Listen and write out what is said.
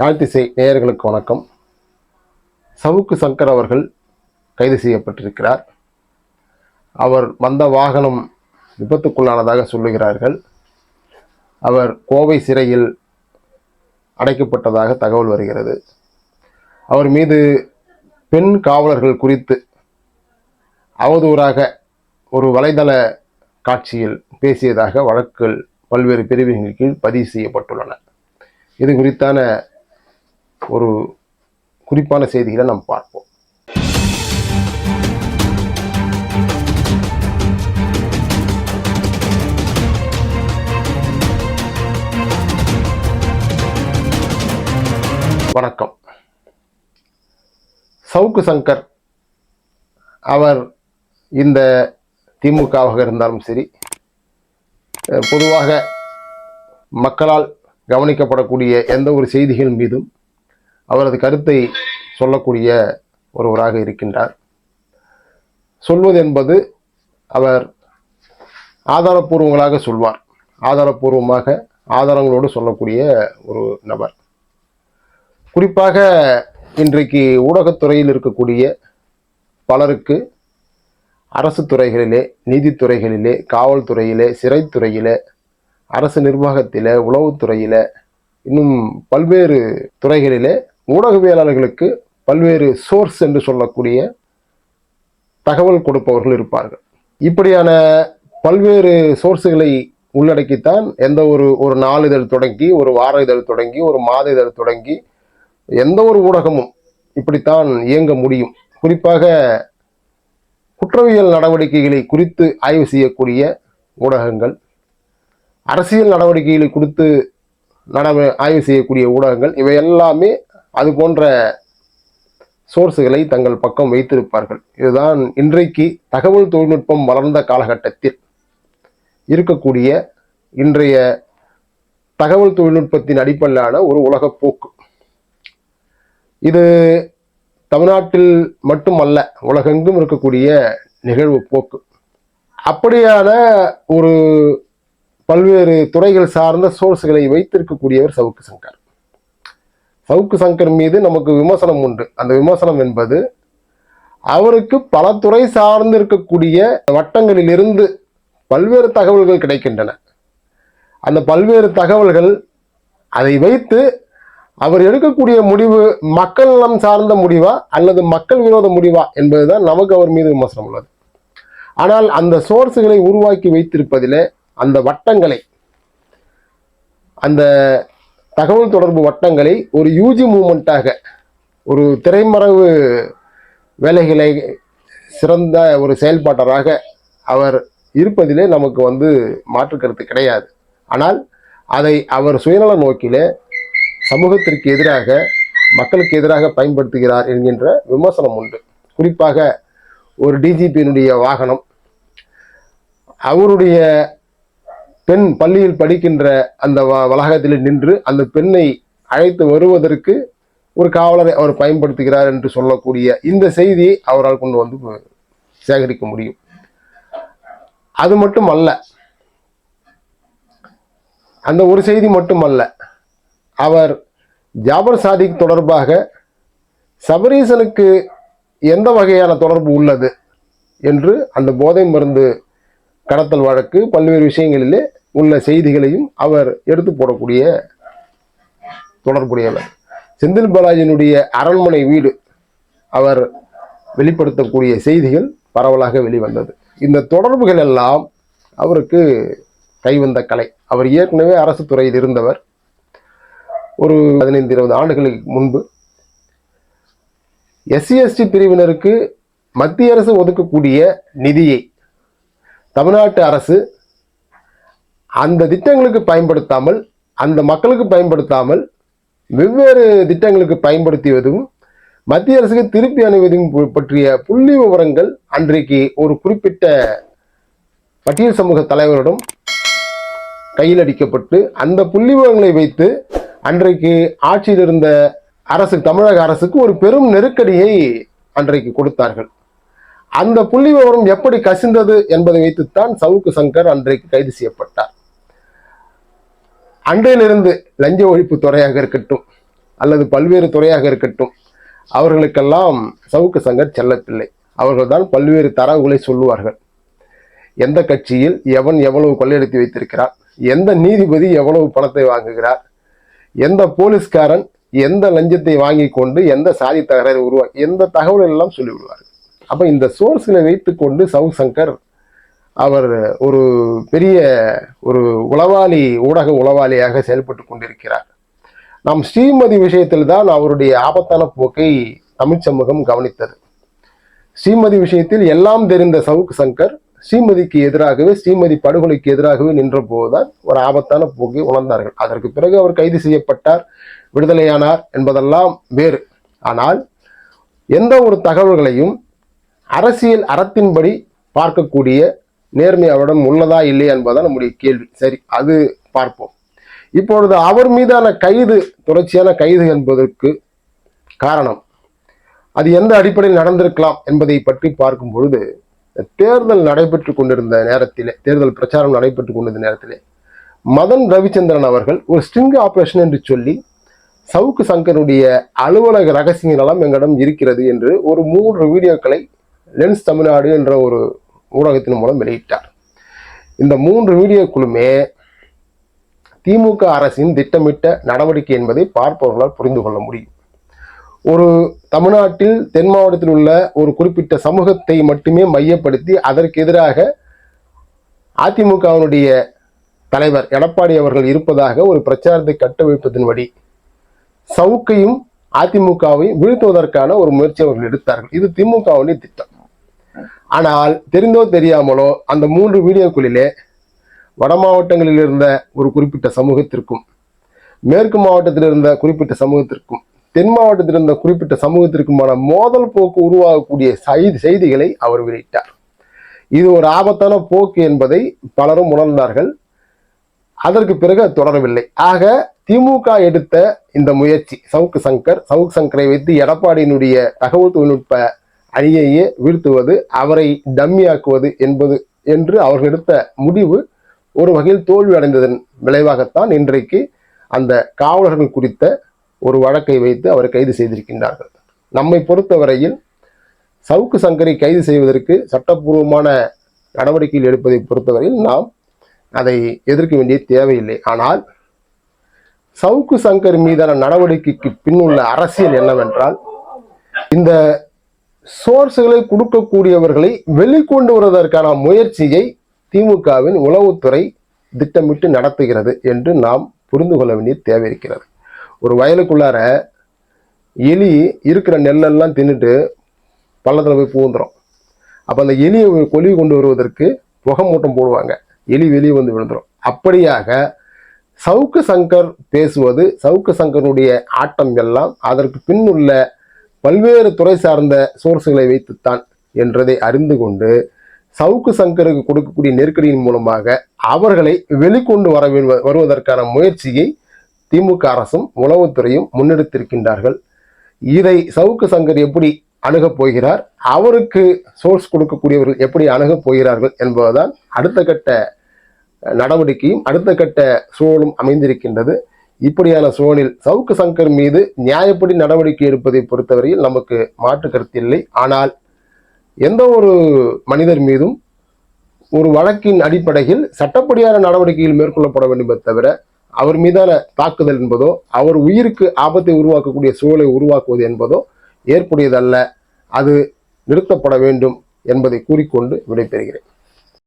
யாழ்த்திசை நேயர்களுக்கு வணக்கம். சவுக்கு சங்கர் அவர்கள் கைது செய்யப்பட்டிருக்கிறார். அவர் வந்த வாகனம் விபத்துக்குள்ளானதாக சொல்லுகிறார்கள். அவர் கோவை சிறையில் அடைக்கப்பட்டதாக தகவல் வருகிறது. அவர் மீது பெண் காவலர்கள் குறித்து அவதூறாக ஒரு வலைதள காட்சியில் பேசியதாக வழக்குகள் பல்வேறு பிரிவுகளின் கீழ் பதிவு செய்யப்பட்டுள்ளன. இது குறித்தான ஒரு குறிப்பான செய்திகளை நாம் பார்ப்போம். வணக்கம். சவுக்கு சங்கர் அவர் இந்த திமுகவாக இருந்தாலும் சரி பொதுவாக மக்களால் கவனிக்கப்படக்கூடிய எந்த ஒரு செய்திகள் மீதும் அவரது கருத்தை சொல்லக்கூடிய ஒருவராக இருக்கின்றார். சொல்வது என்பது அவர் ஆதாரப்பூர்வங்களாக சொல்வார். ஆதாரப்பூர்வமாக ஆதாரங்களோடு சொல்லக்கூடிய ஒரு நபர். குறிப்பாக இன்றைக்கு ஊடகத்துறையில் இருக்கக்கூடிய பலருக்கு அரசு துறைகளிலே நீதித்துறைகளிலே காவல்துறையிலே சிறைத்துறையிலே அரசு நிர்வாகத்தில் உளவுத்துறையில் இன்னும் பல்வேறு துறைகளிலே ஊடகவியலாளர்களுக்கு பல்வேறு சோர்ஸ் என்று சொல்லக்கூடிய தகவல் கொடுப்பவர்கள் இருப்பார்கள். இப்படியான பல்வேறு சோர்ஸுகளை உள்ளடக்கித்தான் எந்த ஒரு ஒரு நாளிதழ் தொடங்கி ஒரு வார இதழ் தொடங்கி ஒரு மாத இதழ் தொடங்கி எந்த ஒரு ஊடகமும் இப்படித்தான் இயங்க முடியும். குறிப்பாக குற்றவியல் நடவடிக்கைகளை குறித்து ஆய்வு செய்யக்கூடிய ஊடகங்கள் அரசியல் நடவடிக்கைகளை குறித்து நட ஆய்வு செய்யக்கூடிய ஊடகங்கள் இவை எல்லாமே அது போன்ற சோர்ஸுகளை தங்கள் பக்கம் வைத்திருப்பார்கள். இதுதான் இன்றைக்கு தகவல் தொழில்நுட்பம் வளர்ந்த காலகட்டத்தில் இருக்கக்கூடிய இன்றைய தகவல் தொழில்நுட்பத்தின் அடிப்படையிலான ஒரு உலகப் போக்கு. இது தமிழ்நாட்டில் மட்டுமல்ல உலகெங்கும் இருக்கக்கூடிய நிகழ்வு போக்கு. அப்படியான ஒரு பல்வேறு துறைகள் சார்ந்த சோர்ஸ்களை வைத்திருக்கக்கூடியவர் சவுக்கு சங்கர். சவுக்கு சங்கர் மீது நமக்கு விமர்சனம் உண்டு. அந்த விமர்சனம் என்பது அவருக்கு பல துறை சார்ந்து இருக்கக்கூடிய வட்டங்களிலிருந்து பல்வேறு தகவல்கள் கிடைக்கின்றன. அந்த பல்வேறு தகவல்கள் அதை வைத்து அவர் எடுக்கக்கூடிய முடிவு மக்கள் நலம் சார்ந்த முடிவா அல்லது மக்கள் விரோத முடிவா என்பதுதான் நமக்கு அவர் மீது விமர்சனம் உள்ளது. ஆனால் அந்த சோர்ஸுகளை உருவாக்கி வைத்திருப்பதிலே அந்த வட்டங்களை அந்த தகவல் தொடர்பு வட்டங்களை ஒரு யூஜி மூமெண்ட்டாக ஒரு திரைமறைவு வேலைகளை சிறந்த ஒரு செயல்பாட்டராக அவர் இருப்பதிலே நமக்கு வந்து மாற்று கருத்து கிடையாது. ஆனால் அதை அவர் சுயநல நோக்கிலே சமூகத்திற்கு எதிராக மக்களுக்கு எதிராக பயன்படுத்துகிறார் என்கின்ற விமர்சனம் உண்டு. குறிப்பாக ஒரு டிஜிபியினுடைய வாகனம் அவருடைய பெண் பள்ளியில் படிக்கின்ற அந்த வ- வளாகத்தில் நின்று அந்த பெண்ணை அழைத்து வருவதற்கு ஒரு காவலரை அவர் பயன்படுத்துகிறார் என்று சொல்லக்கூடிய இந்த செய்தியை அவரால் கொண்டு வந்து சேகரிக்க முடியும். அது மட்டும் அல்ல அந்த ஒரு செய்தி மட்டுமல்ல அவர் ஜாபர் சாதிக் தொடர்பாக சபரீசனுக்கு எந்த வகையான தொடர்பு உள்ளது என்று அந்த போதை மருந்து கடத்தல் வழக்கு பல்வேறு விஷயங்களிலே உள்ள செய்திகளையும் அவர் எடுத்து போடக்கூடிய தொடர்புடையவர். செந்தில் பாலாஜியினுடைய அரண்மனை வீடு அவர் வெளிப்படுத்தக்கூடிய செய்திகள் பரவலாக வெளிவந்தது. இந்த தொடர்புகள் எல்லாம் அவருக்கு கைவந்த கலை. அவர் ஏற்கனவே அரசு துறையில் இருந்தவர். ஒரு பதினைந்து இருபது ஆண்டுகளுக்கு முன்பு. எஸ்சி எஸ்டி பிரிவினருக்கு மத்திய அரசு ஒதுக்கக்கூடிய நிதியை தமிழ்நாட்டு அரசு அந்த திட்டங்களுக்கு பயன்படுத்தாமல் அந்த மக்களுக்கு பயன்படுத்தாமல் வெவ்வேறு திட்டங்களுக்கு பயன்படுத்தியதும் மத்திய அரசுக்கு திருப்பி அனுவதும் பற்றிய புள்ளி விவரங்கள் அன்றைக்கு ஒரு குறிப்பிட்ட பட்டியல் சமூக தலைவரிடம் கையில் அடிக்கப்பட்டு அந்த புள்ளி விவரங்களை வைத்து அன்றைக்கு ஆட்சியில் இருந்த அரசு தமிழக அரசுக்கு ஒரு பெரும் நெருக்கடியை அன்றைக்கு கொடுத்தார்கள். அந்த புள்ளி விவரம் எப்படி கசிந்தது என்பதை வைத்துத்தான் சவுக்கு சங்கர் அன்றைக்கு கைது செய்யப்பட்டார். அன்றையிலிருந்து லஞ்ச ஒழிப்பு துறையாக இருக்கட்டும் அல்லது பல்வேறு துறையாக இருக்கட்டும் அவர்களுக்கெல்லாம் சவுக்கு சங்கர் செல்லப்பிள்ளை அவர்கள்தான் பல்வேறு தரவுகளை சொல்லுவார்கள். எந்த கட்சியில் எவன் எவ்வளவு கொள்ளையடித்து வைத்திருக்கிறார்? எந்த நீதிபதி எவ்வளவு பணத்தை வாங்குகிறார்? எந்த போலீஸ்காரன் எந்த லஞ்சத்தை வாங்கி கொண்டு எந்த சாதி தகராறு உருவா எந்த தகவல் எல்லாம் சொல்லிவிடுவார்கள். அப்போ இந்த சோர்ஸ்களை வைத்துக்கொண்டு சவு சங்கர் அவர் ஒரு பெரிய ஒரு உளவாளி ஊடக உளவாளியாக செயல்பட்டு கொண்டிருக்கிறார். நாம் ஸ்ரீமதி விஷயத்தில் தான் அவருடைய ஆபத்தான போக்கை தமிழ் சமூகம் கவனித்தது. ஸ்ரீமதி விஷயத்தில் எல்லாம் தெரிந்த சவுக்கு சங்கர் ஸ்ரீமதிக்கு எதிராகவே ஸ்ரீமதி படுகொலைக்கு எதிராகவே நின்ற போதுதான் ஒரு ஆபத்தான போக்கை உணர்ந்தார்கள். அதற்கு பிறகு அவர் கைது செய்யப்பட்டார் விடுதலையானார் என்பதெல்லாம் வேறு. ஆனால் எந்த ஒரு தகவல்களையும் அரசியல் அறத்தின்படி பார்க்கக்கூடிய நேர்மை அவரிடம் உள்ளதா இல்லையா என்பதுதான் நம்முடைய கேள்வி. சரி அது பார்ப்போம். இப்பொழுது அவர் மீதான கைது தொடர்ச்சியான கைது என்பதற்கு காரணம் அது எந்த அடிப்படையில் நடந்திருக்கலாம் என்பதை பற்றி பார்க்கும் பொழுது தேர்தல் நடைபெற்று கொண்டிருந்த நேரத்திலே தேர்தல் பிரச்சாரம் நடைபெற்று கொண்டிருந்த நேரத்திலே மதன் ரவிச்சந்திரன் அவர்கள் ஒரு ஸ்ட்ரிங் ஆபரேஷன் என்று சொல்லி சவுக்கு சங்கருடைய அலுவலக ரகசிய நலம் எங்களிடம் இருக்கிறது என்று ஒரு மூன்று வீடியோக்களை லென்ஸ் தமிழ்நாடு என்ற ஒரு ஊடகத்தின் மூலம் வெளியிட்டார். இந்த மூன்று வீடியோக்களுமே திமுக அரசின் திட்டமிட்ட நடவடிக்கை என்பதை பார்ப்பவர்களால் புரிந்து கொள்ள முடியும். ஒரு தமிழ்நாட்டில் தென் மாவட்டத்தில் உள்ள ஒரு குறிப்பிட்ட சமூகத்தை மட்டுமே மையப்படுத்தி அதற்கு எதிராக அதிமுகவினுடைய தலைவர் எடப்பாடி அவர்கள் இருப்பதாக ஒரு பிரச்சாரத்தை கட்டமைப்பதன்படி சவுக்கையும் அதிமுகவையும் வீழ்த்துவதற்கான ஒரு முயற்சி அவர்கள் எடுத்தார்கள். இது திமுகவுடைய திட்டம். ஆனால் தெரிந்தோ தெரியாமலோ அந்த மூன்று வீடியோக்களிலே வட மாவட்டங்களில் இருந்த ஒரு குறிப்பிட்ட சமூகத்திற்கும் மேற்கு மாவட்டத்தில் இருந்த குறிப்பிட்ட சமூகத்திற்கும் தென் மாவட்டத்தில் இருந்த குறிப்பிட்ட சமூகத்திற்குமான மோதல் போக்கு உருவாகக்கூடிய செய்தி செய்திகளை அவர் வெளியிட்டார். இது ஒரு ஆபத்தான போக்கு என்பதை பலரும் உணர்ந்தார்கள். அதற்கு பிறகு அது தொடரவில்லை. ஆக திமுக எடுத்த இந்த முயற்சி சவுக்கு சங்கர் சவுக்கு சங்கரை வைத்து எடப்பாடியினுடைய தகவல் தொழில்நுட்ப அணியையே வீழ்த்துவது அவரை டம்மியாக்குவது என்பது என்று அவர்கள் எடுத்த முடிவு ஒரு வகையில் தோல்வி அடைந்ததன் விளைவாகத்தான் இன்றைக்கு அந்த காவலர்கள் குறித்த ஒரு வழக்கை வைத்து அவரை கைது செய்திருக்கின்றார்கள். நம்மை பொறுத்தவரையில் சவுக்கு சங்கரை கைது செய்வதற்கு சட்டப்பூர்வமான நடவடிக்கைகள் எடுப்பதை பொறுத்தவரையில் நாம் அதை எதிர்க்க வேண்டிய தேவையில்லை. ஆனால் சவுக்கு சங்கர் மீதான நடவடிக்கைக்கு பின்னுள்ள அரசியல் என்னவென்றால் இந்த சோர்ஸ்களை கொடுக்கக்கூடியவர்களை வெளிக்கொண்டு வருவதற்கான முயற்சியை திமுகவின் உளவுத்துறை திட்டமிட்டு நடத்துகிறது என்று நாம் புரிந்து கொள்ள வேண்டிய தேவை இருக்கிறது. ஒரு வயலுக்குள்ளார எலி இருக்கிற நெல்லெல்லாம் தின்னுட்டு பள்ளத்தில் போய் பூந்துடும் அப்போ அந்த எலியை கொலி கொண்டு வருவதற்கு புகை மூட்டம் போடுவாங்க. எலி வெளியே வந்து விழுந்துடும் அப்படியாக சவுக்கு சங்கர் பேசுவது சவுக்கு சங்கருடைய ஆட்டம் எல்லாம் அதற்கு பின்னுள்ள பல்வேறு துறை சார்ந்த சோர்ஸ்களை வைத்துத்தான் என்றதை அறிந்து கொண்டு சவுக்கு சங்கருக்கு கொடுக்கக்கூடிய நெருக்கடியின் மூலமாக அவர்களை வெளிக்கொண்டு வர வருவதற்கான முயற்சியை திமுக அரசும் உளவுத்துறையும் முன்னெடுத்திருக்கின்றார்கள். இதை சவுக்கு சங்கர் எப்படி அணுகப் போகிறார்? அவருக்கு சோர்ஸ் கொடுக்கக்கூடியவர்கள் எப்படி அணுகப் போகிறார்கள் என்பதுதான் அடுத்த கட்ட நடவடிக்கையும் அடுத்த கட்ட சூழலும் அமைந்திருக்கின்றது. இப்படியான சூழலில் சவுக்கு சங்கர் மீது நியாயப்படி நடவடிக்கை எடுப்பதை பொறுத்தவரையில் நமக்கு மாற்று கருத்தில்லை ஆனால் எந்த ஒரு மனிதர் மீதும் ஒரு வழக்கின் அடிப்படையில் சட்டப்படியான நடவடிக்கைகள் மேற்கொள்ளப்பட வேண்டுமே தவிர அவர் மீதான தாக்குதல் என்பதோ அவர் உயிருக்கு ஆபத்தை உருவாக்கக்கூடிய சூழலை உருவாக்குவது என்பதோ ஏற்புடையதல்ல. அது நிறுத்தப்பட வேண்டும் என்பதை கூறிக்கொண்டு விடைபெறுகிறேன்.